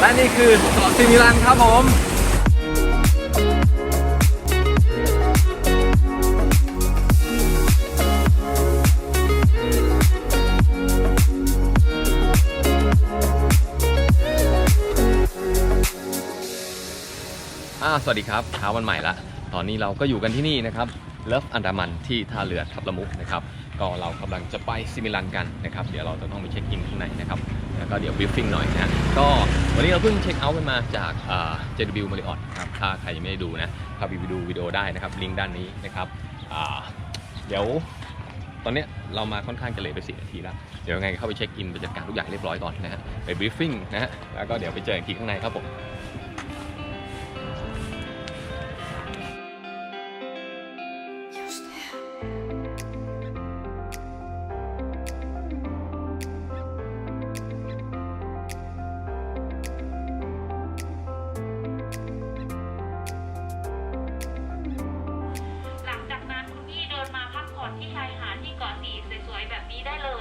และนี่คือเกาะซิมิลันครับผมสวัสดีครับเช้าวันใหม่ละ ตอนนี้เราก็อยู่กันที่นี่นะครับ เลิฟอันดามันที่ท่าเรือทับละมุนะครับก็เรากำลังจะไปซิมิลันกันนะครับ เดี๋ยวเราจะต้องไปเช็คอินข้างในนะครับแล้วก็เดี๋ยวบรีฟฟิ้งหน่อยนะก็วันนี้เราเพิ่งเช็คเอาท์กันมาจากอ่า JW Marriott ครับถ้าใครยังไม่ได้ดูนะเข้าไปดูวิดีโอได้นะครับลิงก์ด้านนี้นะครับเดี๋ยวตอนนี้เรามาค่อนข้างจะเลทไปสี่นาทีแล้ว เดี๋ยวยังไงเข้าไปเช็คอินไปจัดการทุกอย่างเรียบร้อยก่อนนะฮะไปบรีฟฟิ้งนะฮะแล้วก็เดี๋ยวไปเจอกันอีกทีข้างในครับผม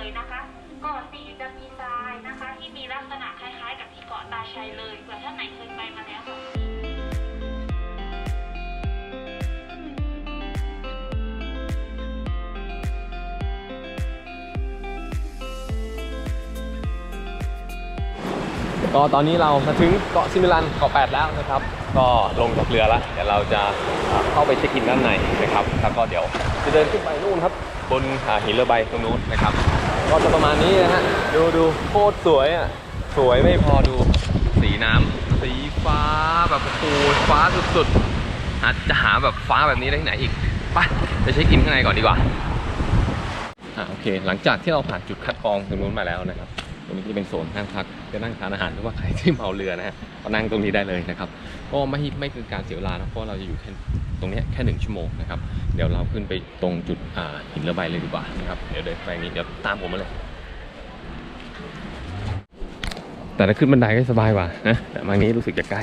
เลยนะคะเกาะสีจะมีทรายนะคะ ที่มีลักษณะคล้ายๆ กับที่เกาะตาชัยเลยเผื่อท่านไหนเคยไปมาแล้วค่ะก็ตอนนี้เรามาถึงเกาะซิมิลันเกาะแปดแล้วนะครับ ก็ลงจากเรือแล้วเดี๋ยวเราจะเข้าไปเช็คอินด้านในนะครับ แล้วก็เดี๋ยวจะเดินขึ้นไปนู่นครับ บนหินเรือใบตรงนู้นนะครับ ก็จะประมาณนี้นะฮะ ดูดูโคตรสวยอะ สวยไม่พอดู สีน้ำสีฟ้าแบบโูดฟ้าสุดๆอาจจะหาแบบฟ้าแบบนี้ได้ที่ไหนอีกไปไปเช็คอินข้างในก่อนดีกว่าอ่าโอเค หลังจากที่เราผ่านจุดคัดกรองตรงนู้นมาแล้วนะครับ ตรงนี้จะเป็นโซนนั่งพักจะนั่งทานอาหารหรือว่าใครที่เมาเรือนะฮะก็นั่งตรงนี้ได้เลยนะครับก็ไม่ไม่คือการเสียเวลานะเพราะว่าเราจะอยู่แค่ตรงนี้แค่หนึ่งชั่วโมงนะครับเดี๋ยวเราขึ้นไปตรงจุดหินเรือใบเลยดีกว่านะครับเดี๋ยวเดินไปนี้เดี๋ยวตามผมมาเลย แต่ถ้าขึ้นบันไดก็สบายกว่านะแต่มานี้รู้สึกจะใกล้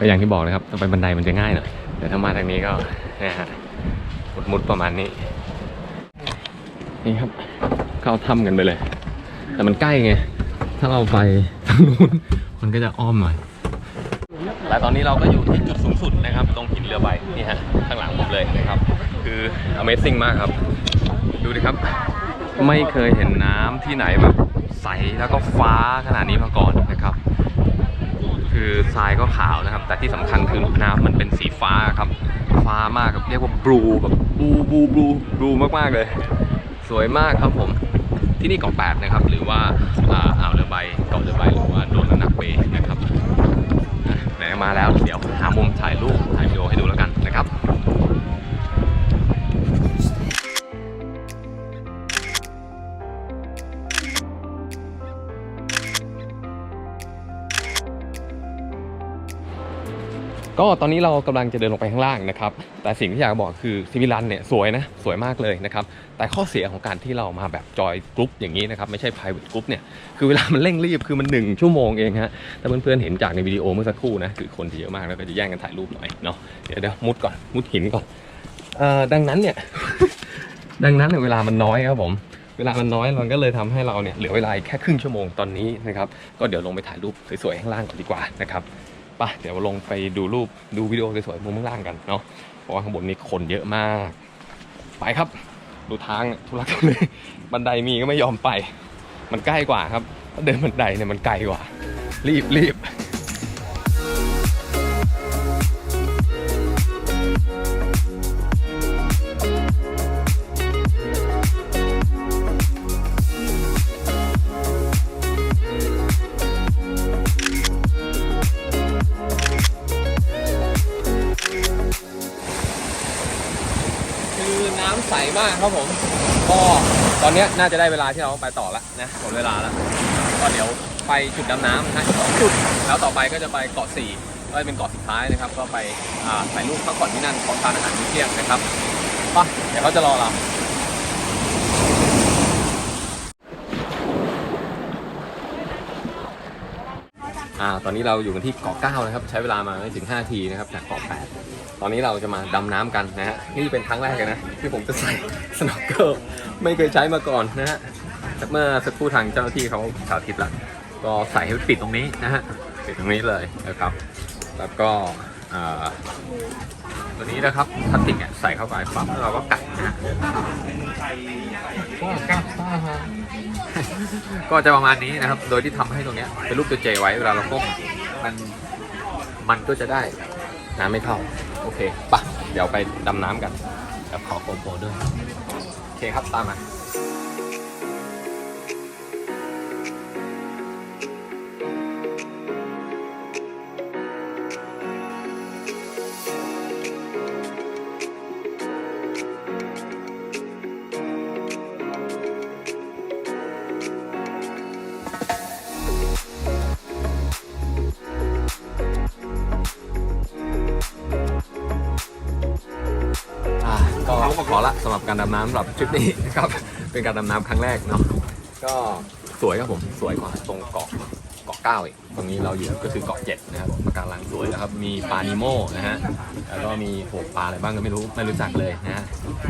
ก็อย่างที่บอกนะครับต้องไปบันไดมันจะง่ายหน่อยแต่ถ้ามาทางนี้ก็เนี่ยฮะมุดมุดประมาณนี้นี่ครับเข้าถ้ำกันไปเลย แต่มันใกล้ไงถ้าเราไปทางนู้นมันก็จะอ้อมหน่อยและตอนนี้เราก็อยู่ที่จุดสูงสุดนะครับ ตรงหินเรือใบนี่ฮะข้างหลังผมเลยนะครับ คือ Amazing มากครับ ดูดิครับ ไม่เคยเห็นน้ำที่ไหนแบบใสแล้วก็ฟ้าขนาดนี้มาก่อนนะครับ คือทรายก็ขาวนะครับ แต่ที่สำคัญคือน้ำมันเป็นสีฟ้าครับ ฟ้ามากครับเรียกว่าบลูแบบบลูบลูบลูบลูมากๆเลย สวยมากครับผมที่นี่เกาะแปดนะครับ หรือว่าอ่าอ่าวเรือใบเกาะเรือใบหรือว่าโดนนักเบย์นะครับไหนมาแล้วเดี๋ยวหามุมถ่าย ก็ตอนนี้เรากำลังจะเดินลงไปข้างล่างนะครับ แต่สิ่งที่อยากบอกคือซิมิลันเนี่ยสวยนะสวยมากเลยนะครับ แต่ข้อเสียของการที่เรามาแบบจอยกรุ๊ปอย่างนี้นะครับไม่ใช่ private group เนี่ยคือเวลามันเร่งรีบคือมันหนึ่งชั่วโมงเองฮะถ้าเพื่อนๆเห็นจากในวิดีโอเมื่อสักครู่นะคือคนจะเยอะมากแล้วก็จะแย่งกันถ่ายรูปหน่อยเนาะเดี๋ยวเดี๋ยวมุดก่อนมุดหินก่อนเอ่อดังนั้นเนี่ยดังนั้นเนี่ยเวลามันน้อยครับผมเวลามันน้อยมันก็เลยทำให้เราเนี่ยเหลือเวลาแค่ครึ่งชั่วโมงตอนนี้นะครับ ก็เดี๋ยวลงไปถ่ายรูปสวยๆข้างล่างก่อนดีกว่านะครับ ไปเดี๋ยวลงไปดูรูปดูวิดีโอสวยๆมุมข้างล่างกันเนาะเพราะว่าข้างบนนี้คนเยอะมาก ไปครับ ดูทางทุลักทุเลบันไดมีก็ไม่ยอมไป มันใกล้กว่าครับเดินบันไดเนี่ยมันไกลกว่า รีบรีบ ครับผมก็ตอนนี้น่าจะได้เวลาที่เราต้องไปต่อแล้วนะหมดเวลาแล้วก็เดี๋ยวไปจุดดำน้ำนะสองจุดแล้วต่อไปก็จะไปเกาะสี่ก็จะเป็นเกาะสุดท้ายนะครับ ก็ไปถ่ายรูปพักผ่อนที่นั่นขอทานอาหารมื้อเที่ยงนะครับไปเดี๋ยวเขาจะรอเราอ่าตอนนี้เราอยู่กันที่เกาะเก้านะครับ ใช้เวลามาไม่ถึง5นาทีนะครับจากเกาะแปด ตอนนี้เราจะมาดำน้ำกันนะฮะ นี่เป็นครั้งแรกเลยนะ ที่ผมจะใส่สโนว์เกิลไม่เคยใช้มาก่อนนะฮะเมื่อสักครู่ทางเจ้าหน้าที่เขาสาธิตละก็ใส่ให้ปิดตรงนี้นะฮะ ปิดตรงนี้เลยนะครับ แล้วก็อ่าตัวนี้นะครับพลาสติกเนี่ยใส่เข้าไปปั๊บแล้วเราก็กัดนะฮะกัดฮะก็จะประมาณนี้นะครับ โดยที่ทำให้ตรงเนี้ยเป็นรูปตัวเจไว้เวลาเราก้มมันมันก็จะได้น้ำไม่เข้า โอเคปะเดี๋ยวไปดำน้ำกันกับขอโกโปรด้วย โอเคครับตามมาำหรับการดำน้ำสำหรับทริปนี้นะครับ เป็นการดำน้ำครั้งแรกเนาะก็สวยครับผมสวยกว่าตรงเกาะเกาะเก้าอีกตรงนี้เราอยู่ก็คือเกาะเจ็ดนะครับปะการังสวยนะครับ มีปลานิโมนะฮะแล้วก็มีโหปลาอะไรบ้างก็ไม่รู้ไม่รู้จักเลยนะฮะ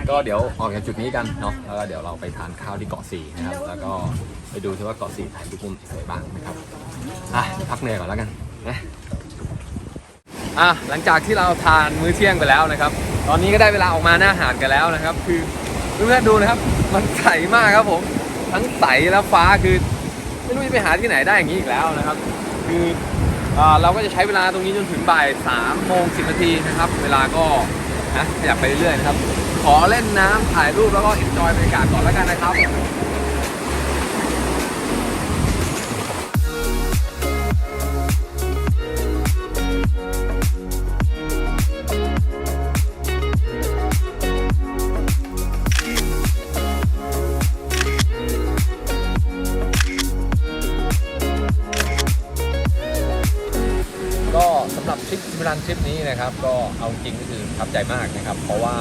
ก็เดี๋ยวออกจากจุดนี้กันเนาะแล้วก็เดี๋ยวเราไปทานข้าวที่เกาะสี่นะครับ แล้วก็ไปดูที่ว่าเกาะสี่ถ่ายรูปมุมสวยบ้างนะครับอะพักเหนื่อยก่อนแล้วกันนะอะหลังจากที่เราทานมื้อเที่ยงไปแล้วนะครับ ตอนนี้ก็ได้เวลาออกมาหน้าหาดกันแล้วนะครับ คือเพื่อนๆดูนะครับ มันใสมากครับผม ทั้งใสและฟ้าคือ ไม่รู้จะไปหาที่ไหนได้อย่างนี้อีกแล้วนะครับ คืออเราก็จะใช้เวลาตรงนี้จนถึงบ่ายสามโมงสิบนาทีนะครับ เวลาก็นะขยับไปเรื่อยๆนะครับ ขอเล่นน้ำถ่ายรูปแล้วก็เอ็นจอยบรรยากาศก่อนแล้วกันนะครับ นี้นะครับก็เอาจริงก็คือทับใจมากนะครับ เพราะว่า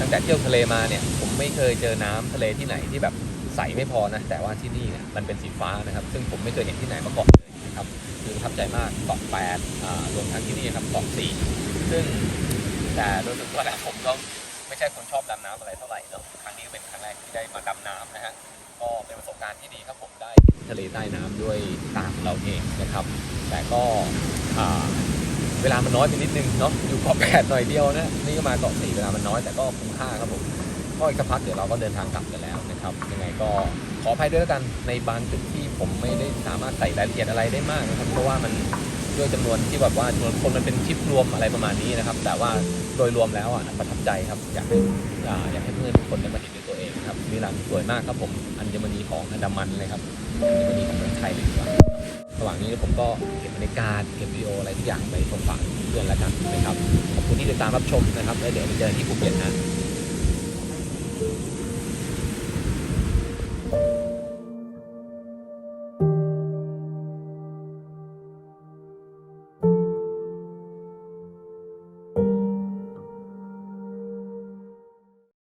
ตั้งแต่เที่ยวทะเลมาเนี่ยผมไม่เคยเจอน้ำทะเลที่ไหนที่แบบใสไม่พอนะแต่ว่าที่นี่เนี่ยมันเป็นสีฟ้านะครับ ซึ่งผมไม่เคยเห็นที่ไหนมาก่อนเลยนะครับคือทับใจมากเกาะแปดรวมทั้งที่นี่ครับเกาะสี่ซึ่งแต่โดยส่วนตัวแล้วผมก็ไม่ใช่คนชอบดำน้ำอะไรเท่าไหร่เนาะครั้งนี้ก็เป็นครั้งแรกที่ได้มาดำน้ำนะฮะก็เป็นประสบการณ์ที่ดีครับผมได้ทะเลใต้น้ำด้วยตาของเราเองนะครับ แต่ก็ เวลามันน้อยไปนิดนึงเนาะอยู่เกาะแปดหน่อยเดียวนะนี่ก็มาเกาะสี่เวลามันน้อยแต่ก็คุ้มค่าครับผมก็อีกสักพักเดี๋ยวเราก็เดินทางกลับกันแล้วนะครับยังไงก็ขออภัยด้วยแล้วกันในบางจุดที่ผมไม่ได้สามารถใส่รายละเอียดอะไรได้มากนะครับเพราะว่ามันด้วยจำนวนที่แบบว่าจำนวนคนมันเป็นทริปรวมอะไรประมาณนี้นะครับ แต่ว่าโดยรวมแล้วอะประทับใจครับอยากให้อ่าอยากให้เพื่อนทุกคนได้มาเห็นด้วยตัวเองครับมิลานสวยมากครับผมอัญมณีของอันดามันเลยครับอัญมณีของเมืองไทยเลยดีกว่า ระหว่างนี้ผมก็เก็บบรรยากาศเก็บวิดีโออะไรทุกอย่างไปส่งฝากเพื่อนแล้วกันนะครับ ขอบคุณที่ติดตามรับชมนะครับ แล้วเดี๋ยวไปเจอกันที่ภูเก็ตนะ